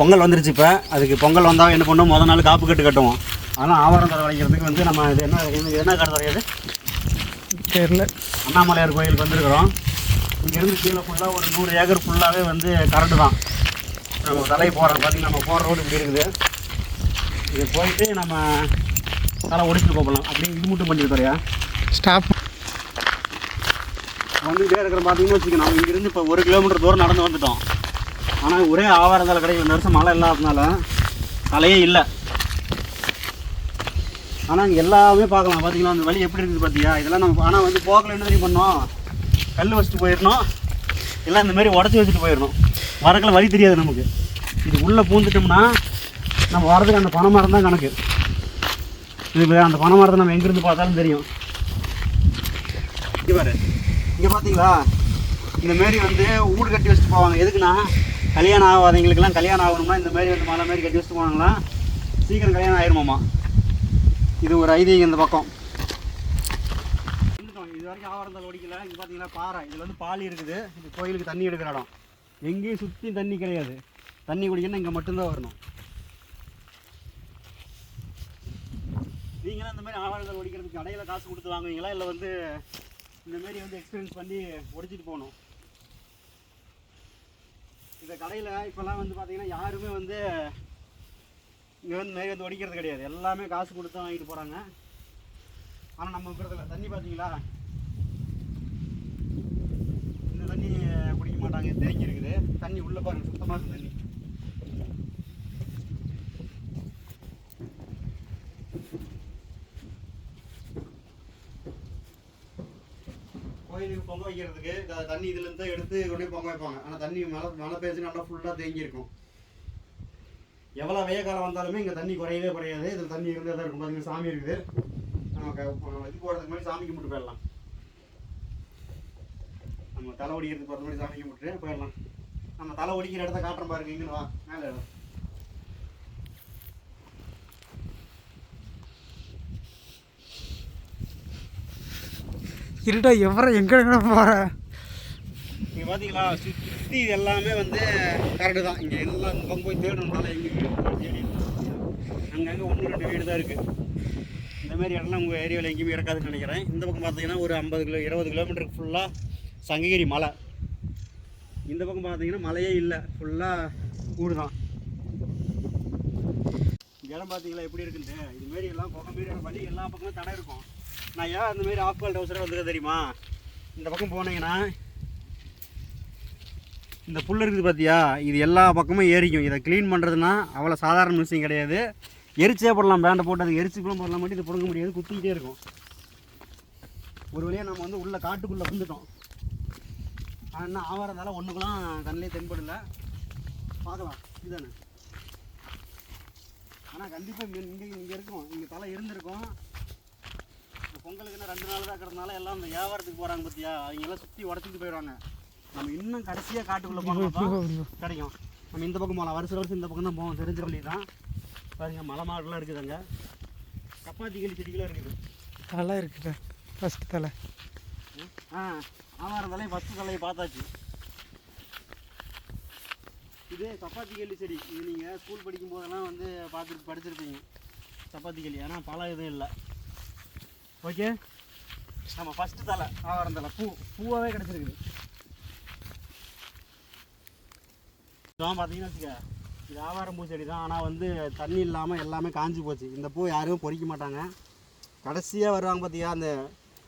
பொங்கல் வந்துருச்சு இப்போ. அதுக்கு பொங்கல் வந்தால் என்ன பண்ணுவோம்? முத நாள் காப்பு கட்டு கட்டுவோம். ஆனால் ஆவாரம் தலை வளைக்கிறதுக்கு வந்து நம்ம இது என்ன இது என்ன கடை வரையாது தெரியல. அண்ணாமலையார் கோயிலுக்கு வந்திருக்கிறோம். இங்கேருந்து கீழே ஃபுல்லாக ஒரு நூறு ஏக்கர் ஃபுல்லாகவே வந்து கரண்ட் தான். நம்ம தலை போகிறோம் பார்த்தீங்கன்னா நம்ம போகிற ரோடு இப்படி இருக்குது. இது போயிட்டு நம்ம தலை ஒடிச்சுட்டு போகலாம். அப்படியே இது மட்டும் பண்ணிட்டு தரையா ஸ்டாப் வந்துகிட்டே இருக்கிற பார்த்தீங்கன்னு வச்சுக்கோங்க. நம்ம இங்கேருந்து இப்போ ஒரு கிலோமீட்டர் தூரம் நடந்து வந்துட்டோம். ஆனால் ஒரே ஆவாரம் கிடைக்கும் இந்த வருஷம் மழை இல்லாததுனால தலையே இல்லை. ஆனால் இங்கே எல்லாமே பார்க்கலாம். பார்த்தீங்களா அந்த வழி எப்படி இருக்குது பார்த்தியா இதெல்லாம் நம்ம ஆனால் வந்து போக்கில் என்ன தெரியும் பண்ணோம்? கல் வச்சுட்டு போயிடணும். எல்லாம் இந்த மாதிரி உடச்சி வச்சுட்டு போயிடணும். வரக்கில் வழி தெரியாது நமக்கு. இது உள்ளே பூந்துட்டோம்னா நம்ம வரதுக்கு அந்த பனை மரம் தான் கணக்கு. இது அந்த பனை மரத்தை நம்ம எங்கேருந்து பார்த்தாலும் தெரியும். இங்கே பாரு. இங்கே பார்த்தீங்களா இந்த மாரி வந்து ஊடு கட்டி வச்சுட்டு போவாங்க. எதுக்குன்னா கல்யாணம் ஆகாதவங்களுக்குலாம் கல்யாணம் ஆகணும்னா இந்த மாதிரி வந்து மலை மாதிரி கட்டி வச்சுட்டு போனாங்களா? சீக்கிரம் கல்யாணம் ஆயிருமாம்மா. இது ஒரு ஐதீகம் இந்த பக்கம். இது வரைக்கும் ஆவரந்தால் ஒடிக்கல. இங்கே பார்த்தீங்கன்னா பாறை. இதில் வந்து பாலி இருக்குது. இது கோயிலுக்கு தண்ணி எடுக்கிற இடம். எங்கேயும் சுற்றி தண்ணி கிடையாது. தண்ணி குடிக்கணும்னா இங்கே மட்டும்தான் வரணும். நீங்களாம் இந்த மாதிரி ஆவரந்தால் ஒடிக்கிறதுக்கு கடையில் காசு கொடுத்து வாங்குவீங்களா? இல்லை வந்து இந்த மாதிரி வந்து எக்ஸ்பீரியன்ஸ் பண்ணி ஒடிச்சிட்டு போகணும்? இந்த கடையில் இப்போல்லாம் வந்து பார்த்திங்கன்னா யாருமே வந்து இங்கே வந்து நிறைய வந்து ஒடிக்கிறது கிடையாது. எல்லாமே காசு கொடுத்து தான் வாங்கிட்டு போகிறாங்க ஆனால் நம்ம இருக்கிறதுல தண்ணி பார்த்தீங்களா இந்த தண்ணி குடிக்க மாட்டாங்க. தேங்கி இருக்குது. தண்ணி உள்ளே பாருங்கள் சுத்தமாக இருக்குது தண்ணி கோயிலுக்கு பொங்க வைக்கிறதுக்கு தண்ணி இதுலேருந்து தான் எடுத்து கொண்டு பொங்க வைப்பாங்க. ஆனால் தண்ணி மழை மழை பேசி நல்லா ஃபுல்லாக தேங்கி இருக்கும் எவ்வளோ வெய்ய காலம் வந்தாலுமே இங்கே தண்ணி குறையவே குறையாது. இதில் தண்ணி இருந்தே தான் இருக்கும். பார்த்தீங்கன்னா சாமி இருக்குது. நம்ம க- இது போகிறதுக்கு முன்னாடி சாமி கும்பிட்டு போயிடலாம். நம்ம தலை ஒடிக்கிறதுக்கு போகிற மாதிரி சாமி கும்பிட்டு போயிடலாம். நம்ம தலை ஒடிக்கிற இடத்த காட்டுறோம் பாருங்க இங்கே வா. மேலே இடம் இருட்டா எவரை எங்கே போகிற இங்கே பார்த்தீங்களா சுற்றி இது எல்லாமே வந்து கரண்டு தான். இங்கே எல்லாம் இந்த போய் தேடணும்னால எங்கே தேடி அங்கங்கே ஒன்று ரெண்டு வீடு தான் இருக்குது இந்த மாதிரி இடம்லாம் உங்கள் ஏரியாவில் எங்கேயுமே இறக்காதுன்னு நினைக்கிறேன். இந்த பக்கம் பார்த்தீங்கன்னா ஒரு ஐம்பது கிலோ இருபது கிலோமீட்டருக்கு ஃபுல்லாக சங்ககிரி மலை. இந்த பக்கம் பார்த்தீங்கன்னா மலையே இல்லை. ஃபுல்லாக கூடு தான். இடம் பார்த்தீங்களா எப்படி இருக்குன்ட்டு? இது மாரி எல்லாம் பக்கம் மாரி வழி எல்லா பக்கமும் தடை இருக்கும். நான் ஏன் அந்த மாதிரி ஆஃப் கால் டவுசராக வந்துருக்க தெரியுமா? இந்த பக்கம் போனீங்கன்னா இந்த புல் இருக்குது பார்த்தியா இது எல்லா பக்கமும் ஏறிக்கும். இதை க்ளீன் பண்ணுறதுனா அவ்வளோ சாதாரண விஷயம் கிடையாது. எரிச்சே போடலாம் பேண்டை போட்டு அது எரிச்சுக்குள்ள போடலாம் மட்டும் இதை பிடுங்க முடியாது குத்திக்கிட்டே இருக்கும். ஒரு வழியாக நம்ம வந்து உள்ளே காட்டுக்குள்ளே வந்துட்டோம். ஆனால் என்ன ஆவாரதால ஒன்றுக்கெல்லாம் கண்ணிலே தென்படல. பார்க்கலாம். இதுதானே? ஆனால் கண்டிப்பாக இங்கே இங்கே இங்கே இருக்கும். இங்கே தலை இருந்திருக்கும். பொங்கலுக்கு ரெண்டு நாள் தான் இருக்கிறதுனால எல்லாம் இந்த வியாபாரத்துக்கு போகிறாங்க பார்த்தியா அவங்க எல்லாம் சுற்றி உடச்சிட்டு போயிடுவாங்க. நம்ம இன்னும் கடைசியாக காட்டுக்குள்ளே போனோம் கிடைக்கும். நம்ம இந்த பக்கம் போகலாம் வருஷம் வருஷம் இந்த பக்கம் தான் போவோம். தெரிஞ்ச வழி தான். பாருங்க மலை மாடெல்லாம் இருக்குது அங்கே. கப்பாத்தி கிளி செடிகளும் இருக்குது. தலை இருக்குடா ஃபஸ்ட் தலை. ஆ ஆமாம் தலையை ஃபஸ்ட்டு தலையை பார்த்தாச்சு. இது சப்பாத்தி கல்லி செடி. இது நீங்கள் ஸ்கூல் படிக்கும் போதெல்லாம் வந்து பார்த்துட்டு படிச்சிருப்பீங்க. சப்பாத்தி கல்லி ஆனால் பழம் எதுவும் இல்லை. ஓகே? நம்ம ஃபஸ்ட்டு தலை ஆவாரம் தலை. பூ பூவாகவே கிடச்சிருக்குது. இப்போ பார்த்தீங்கன்னா வச்சுக்க இது ஆவாரம் பூ செடி தான். ஆனால் வந்து தண்ணி இல்லாமல் எல்லாமே காஞ்சி போச்சு. இந்த பூ யாரும் பொறிக்க மாட்டாங்க. கடைசியாக வருவாங்க பார்த்தியா அந்த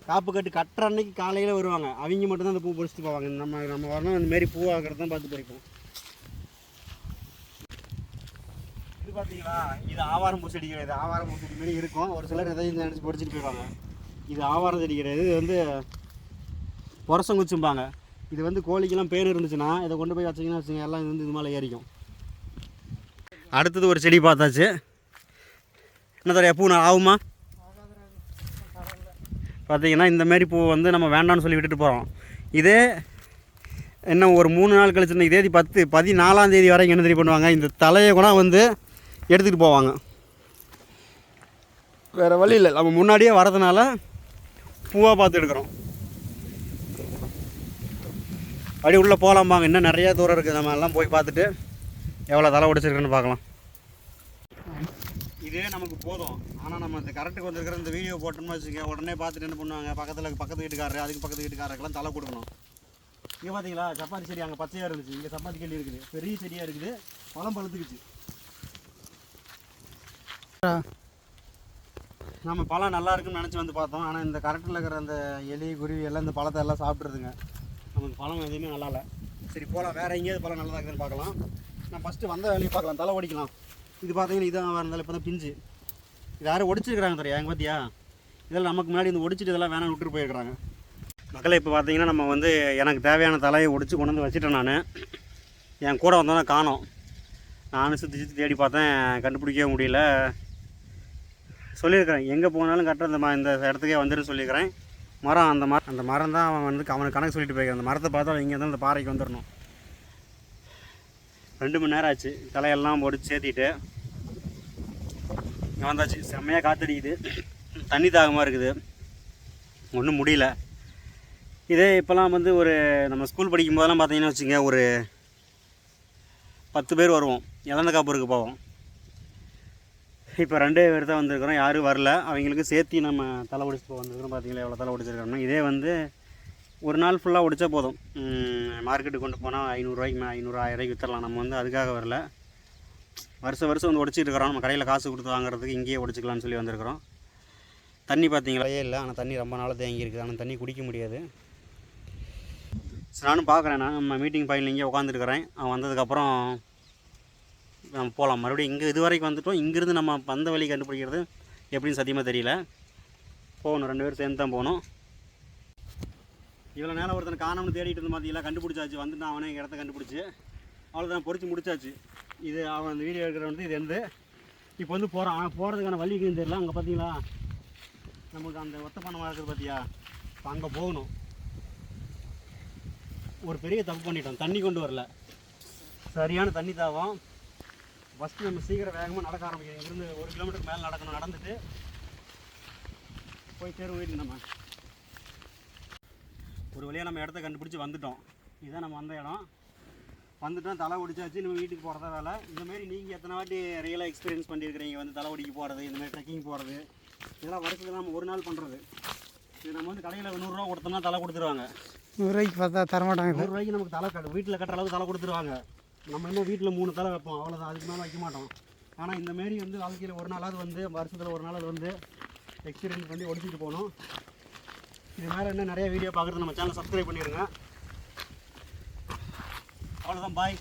காப்பு கட்டு கட்டுற அன்னைக்கு காலையில் வருவாங்க. அவங்க மட்டும்தான் அந்த பூ பொறிச்சிட்டு போவாங்க. நம்ம நம்ம வரணும் அந்த மாரி பூ ஆகிறது தான் பார்த்து பறிப்போம். வந்து பார்த்தீங்களா இது ஆவாரம் பூ செடி கிடையாது ஆவாரம் பூ செடி மாரி இருக்கும். ஒரு சிலர் எதையும் நினச்சி பிடிச்சிட்டு போயிடுவாங்க. இது ஆவாரம் செடி கிடையாது இது வந்து புரசங்குச்சும்பாங்க. இது வந்து கோழிக்கெல்லாம் பேர் இருந்துச்சுன்னா இதை கொண்டு போய் வச்சிங்கன்னா வச்சுங்க எல்லாம் இது வந்து இது மேலே ஏறிக்கும். அடுத்தது ஒரு செடி பார்த்தாச்சு. என்ன தரையா பூ நான் ஆகுமா? பார்த்தீங்கன்னா இந்தமாரி பூ வந்து நம்ம வேண்டாம்னு சொல்லி விட்டுட்டு போகிறோம் இதே இன்னும் ஒரு மூணு நாள் கழிச்சுன்னா இதே பத்து பதினாலாம் தேதி வரைக்கும் என்ன தெரியும் பண்ணுவாங்க? இந்த தலையை கூட வந்து எடுத்துகிட்டு போவாங்க. வேறு வழி இல்லை. நம்ம முன்னாடியே வரதுனால பூவாக பார்த்து எடுக்கிறோம். அப்படி உள்ளே போகலாம்பாங்க இன்னும் நிறையா தூரம் இருக்குது நம்ம எல்லாம் போய் பார்த்துட்டு எவ்வளோ தலை உடைச்சிருக்குன்னு பார்க்கலாம். இதே நமக்கு போதும். ஆனால் நம்ம இந்த கரெக்டுக்கு வந்துருக்கிற இந்த வீடியோ போட்டோம்னு வச்சுக்க உடனே பார்த்துட்டு என்ன பண்ணுவாங்க? பக்கத்தில் பக்கத்து வீட்டுக்காரரு அதுக்கு பக்கத்து வீட்டுக்காரருக்கெல்லாம் தலை கொடுக்கணும். இங்கே பார்த்தீங்களா சப்பாத்தி செடி அங்கே பச்சையாக இருந்துச்சு. இங்கே சப்பாத்தி செடி இருக்குது. பெரிய செடியாக இருக்குது. பழம் பழுத்துக்குச்சு. நம்ம பழம் நல்லா இருக்குன்னு நினச்சி வந்து பார்த்தோம். ஆனால் இந்த கரெக்டில் இருக்கிற அந்த எலி குருவி எல்லாம் இந்த பழத்தை எல்லாம் சாப்பிட்ருதுங்க நமக்கு பழம் எதுவுமே நல்லா இல்லை. சரி போகலாம் வேறு எங்கேயாவது பழம் நல்லா இருக்குதுன்னு பார்க்கலாம். நான் ஃபஸ்ட்டு வந்த வேலையை பார்க்கலாம். தலை ஒடிக்கலாம் இது பார்த்தீங்கன்னா இதான் இருந்தாலும் இப்போ தான் பிஞ்சு. இது யாரும் ஒடிச்சிருக்கிறாங்க தெரியா? எங்கள் பார்த்தியா இதெல்லாம் நமக்கு முன்னாடி இந்த ஒடிச்சிட்டு இதெல்லாம் வேணாம் விட்டுட்டு போயிருக்கிறாங்க. மக்களை இப்போ பார்த்தீங்கன்னா நம்ம வந்து எனக்கு தேவையான தலையை ஒடிச்சு கொண்டு வந்து வச்சுட்டேன் நான். என் கூட வந்தோன்னா காணோம். நானும் சுற்றி சுற்றி தேடி பார்த்தேன். கண்டுபிடிக்கவே முடியல. சொல்லியிருக்கிறேன். எங்கே போனாலும் கரெக்டாக இந்த இந்த இடத்துக்கே வந்துடும் சொல்லியிருக்கிறேன். மரம் அந்த மரம் அந்த மரம் தான் அவன் வந்து அவனுக்கு கணக்கு சொல்லிட்டு போயிருக்கான். அந்த மரத்தை பார்த்தா இங்கே தான் அந்த பாறைக்கு வந்துடணும் ரெண்டு மணி நேரம் ஆச்சு. தலையெல்லாம் போட்டு சேர்த்திட்டு இங்கே வந்தாச்சு. செம்மையாக காத்தடிக்குது. தண்ணி தாகமாக இருக்குது. ஒன்றும் முடியல. இதே இப்போல்லாம் வந்து ஒரு நம்ம ஸ்கூல் படிக்கும் போதெல்லாம் பார்த்தீங்கன்னா வச்சுங்க ஒரு பத்து பேர் வருவோம். இழந்த காப்பூருக்கு போவோம். இப்போ ரெண்டே பேர் தான் வந்திருக்கிறோம். யாரும் வரல. அவங்களுக்கு சேர்த்து நம்ம தலை ஒடிச்சு வந்திருக்கிறோம். பார்த்தீங்களா? எவ்வளோ தலை ஒடிச்சிருக்கோம்னா இதே வந்து ஒரு நாள் ஃபுல்லாக ஒடிச்சா போதும். மார்க்கெட்டுக்கு கொண்டு போனால் ஐநூறுரூவாய்க்கு மே ஐநூறு ஆயிரரூவாய்க்கு விற்றுலாம் நம்ம வந்து அதுக்காக வரல. வருஷம் வருஷம் வந்து உடச்சிட்டு இருக்கிறோம். நம்ம கடையில் காசு கொடுத்து வாங்குறதுக்கு இங்கேயே உடச்சிக்கலாம்னு சொல்லி வந்திருக்கிறோம். தண்ணி பார்த்தீங்களா? இல்லை ஆனால் தண்ணி ரொம்ப நாளாக தேங்கியிருக்கு ஆனால் தண்ணி குடிக்க முடியாது. சரி நானும் பார்க்குறேன். நான் நம்ம மீட்டிங் பாயிண்டில் இங்கே உட்காந்துருக்குறேன் அவன் வந்ததுக்கப்புறம் நம்ம போகலாம். மறுபடியும் இங்கே இது வரைக்கும் வந்துட்டோம். இங்கேருந்து நம்ம வந்த வழி கண்டுபிடிக்கிறது எப்படின்னு சத்தியமாக தெரியல. போகணும். ரெண்டு பேரும் சேர்ந்து தான் போகணும். இவ்வளோ நேரம் ஒருத்தனை காணோம்னு தேடிட்டு இருந்த மாதிரிலாம் கண்டுபிடிச்சாச்சு. வந்துட்டு அவனே எங்கள் இடத்த கண்டுபிடிச்சி. அவ்வளோதான் பொறிச்சு முடிச்சாச்சு. இது அவன் அந்த வீடியோ எடுக்கிற வந்து இது எந்த இப்போ வந்து போகிறான் ஆனால் போகிறதுக்கான வழி இருக்குன்னு தெரியல. அங்கே பார்த்தீங்களா? நமக்கு அந்த ஒத்த பணமாக இருக்குது பார்த்தியா இப்போ அங்கே போகணும். ஒரு பெரிய தப்பு பண்ணிட்டோம் தண்ணி கொண்டு வரல. சரியான தண்ணி தாவம் ஃபஸ்ட்டு நம்ம சீக்கிரம் வேகமாக நடக்க ஆரம்பிக்கணும் இங்கிருந்து ஒரு கிலோமீட்டருக்கு மேலே நடக்கணும். நடந்துட்டு போய் சேரும் வீட்டுக்கு நம்ம ஒரு வழியாக நம்ம இடத்த கண்டுபிடிச்சி வந்துட்டோம். இதுதான் நம்ம வந்த இடம். வந்துட்டோம். தலை ஒடிச்சாச்சு நம்ம வீட்டுக்கு போகிறதா வேலை. இந்தமாரி நீங்கள் எத்தனை வாட்டி ரியலாக எக்ஸ்பீரியன்ஸ் பண்ணியிருக்கிறீங்க? வந்து தலை ஒடிக்க போகிறது இந்தமாதிரி ட்ரெக்கிங் போகிறது இதெல்லாம் வருஷத்துக்கு நம்ம ஒரு நாள் பண்ணுறது இது நம்ம வந்து கடையில் நூறுரூவா கொடுத்தோம்னா தலை கொடுத்துருவாங்க. நூறுரூவாய்க்கு பார்த்தா தரமாட்டாங்க நூறு ரூபாய்க்கு நமக்கு தலை கட்டு வீட்டில் கட்டுற அளவுக்கு தலை கொடுத்துருவாங்க. நம்ம என்ன வீட்டில் மூணு தலை வைப்போம் அவ்வளோதான் அதுக்கு மேலே வைக்க மாட்டோம். ஆனால் இந்த மாரி வந்து வாழ்க்கையில் ஒரு நாளாவது வந்து வருஷத்தில் ஒரு நாளாவது வந்து எக்ஸ்பீரியன்ஸ் பண்ணி ஒடிச்சிட்டு போகணும். இது மேலே என்ன நிறைய வீடியோ பார்க்குறது நம்ம சேனல் சப்ஸ்கிரைப் பண்ணிடுங்க அவ்வளோதான் பாய்